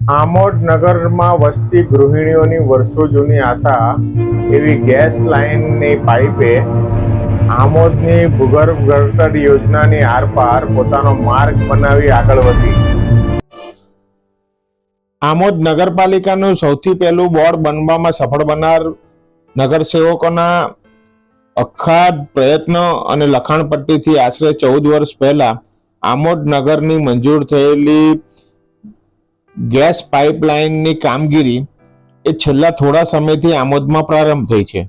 આમોદ નગરમાં વસતી ગૃહિણીઓની વર્ષો જૂની આશા એવી ગેસ લાઇનની પાઇપે આમોદની ભૂગર્ભ ગટર યોજનાની આરપાર પોતાનો માર્ગ બનાવી આગળ વધી. આમોદ નગરપાલિકાનું સૌથી પહેલું બોર્ડ બનવામાં સફળ બનનાર નગરસેવકોના અખાદ પ્રયત્નો અને લખાણપટ્ટીથી આશરે ચૌદ વર્ષ પહેલા આમોદ નગરની મંજૂર થયેલી ગેસ પાઇપલાઇનની કામગીરી એ છેલ્લા થોડા સમયથી આમોદમાં પ્રારંભ થઈ છે.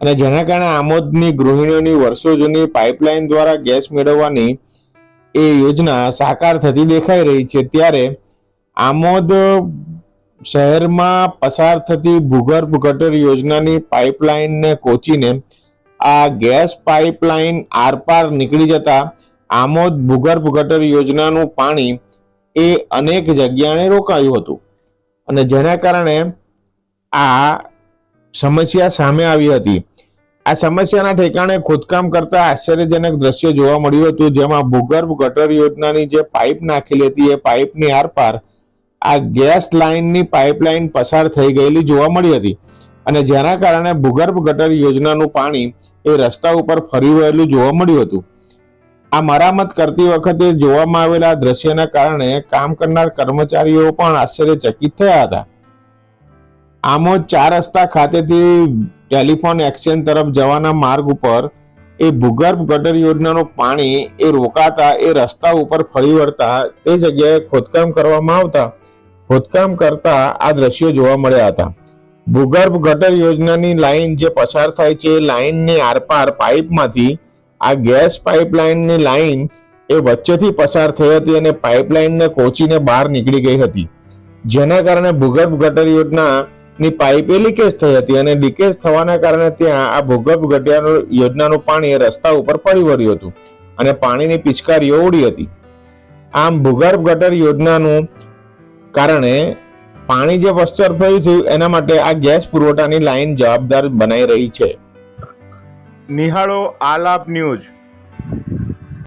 અને જેના કારણે આમોદની ગૃહિણીઓની વર્ષો જૂની પાઇપલાઇન દ્વારા ગેસ મેળવવાની એ યોજના સાકાર થતી દેખાઈ રહી છે, ત્યારે આમોદ શહેરમાં પસાર થતી ભૂગર્ભ ગટર યોજનાની પાઇપલાઇનને કોચીને આ ગેસ પાઇપલાઇન આરપાર નીકળી જતા આમોદ ભૂગર્ભ ગટર યોજનાનું પાણી એ અનેક જગ્યાએ રોકાયું હતું. અને જેના કારણે આ સમસ્યા સામે આવી હતી. આ સમસ્યાના ઠેકાણે ખોદકામ કરતા આશ્ચર્યજનક દ્રશ્ય જોવા મળ્યું હતું, જેમાં ભૂગર્ભ ગટર યોજનાની જે પાઇપ નાખેલી હતી, એ પાઇપની આરપાર આ ગેસ લાઇનની પાઇપલાઇન પસાર થઈ ગયેલી જોવા મળી હતી. અને જેના કારણે ભૂગર્ભ ગટર યોજનાનું પાણી એ રસ્તા ઉપર ફરી વળેલું જોવા મળ્યું હતું. આ મરામત કરતી વખતે જોવામાં આવેલા દ્રશ્યના કારણે કામ કરનાર કર્મચારીઓ પણ આશ્ચર્યચકિત થયા હતા. આમોદ ચાર રસ્તા ખાતેથી ટેલિફોન એક્સચેન્જ તરફ જવાના માર્ગ ઉપર એ ભૂગર્ભ ગટર યોજનાનું પાણી એ રોકાતા એ રસ્તા ઉપર ફરી વળતા તે જગ્યાએ ખોદકામ કરવામાં આવતા, ખોદકામ કરતા આ દ્રશ્યો જોવા મળ્યા હતા. ભૂગર્ભ ગટર યોજનાની લાઈન જે પસાર થાય છે એ લાઈનની આરપાર પાઇપમાંથી આ ગેસ પાઇપલાઇનની લાઈન એ વચ્ચેથી પસાર થઈ હતી અને પાઇપલાઇનને કોચીને બહાર નીકળી ગઈ હતી. જેના કારણે ભૂગર્ભ ગટર યોજનાની પાઇપે લીકેજ થઈ હતી અને લીકેજ થવાના કારણે ત્યાં આ ભૂગર્ભ ગટર યોજનાનું પાણી રસ્તા ઉપર ફરી વળ્યું હતું અને પાણીની પિચકારીઓ ઉડી હતી. આમ ભૂગર્ભ ગટર યોજનાનું કારણે પાણી જે પસાર થયું થયું એના માટે આ ગેસ પુરવઠાની લાઈન જવાબદાર બનાઈ રહી છે. નિહાળો આલાપ ન્યૂઝ.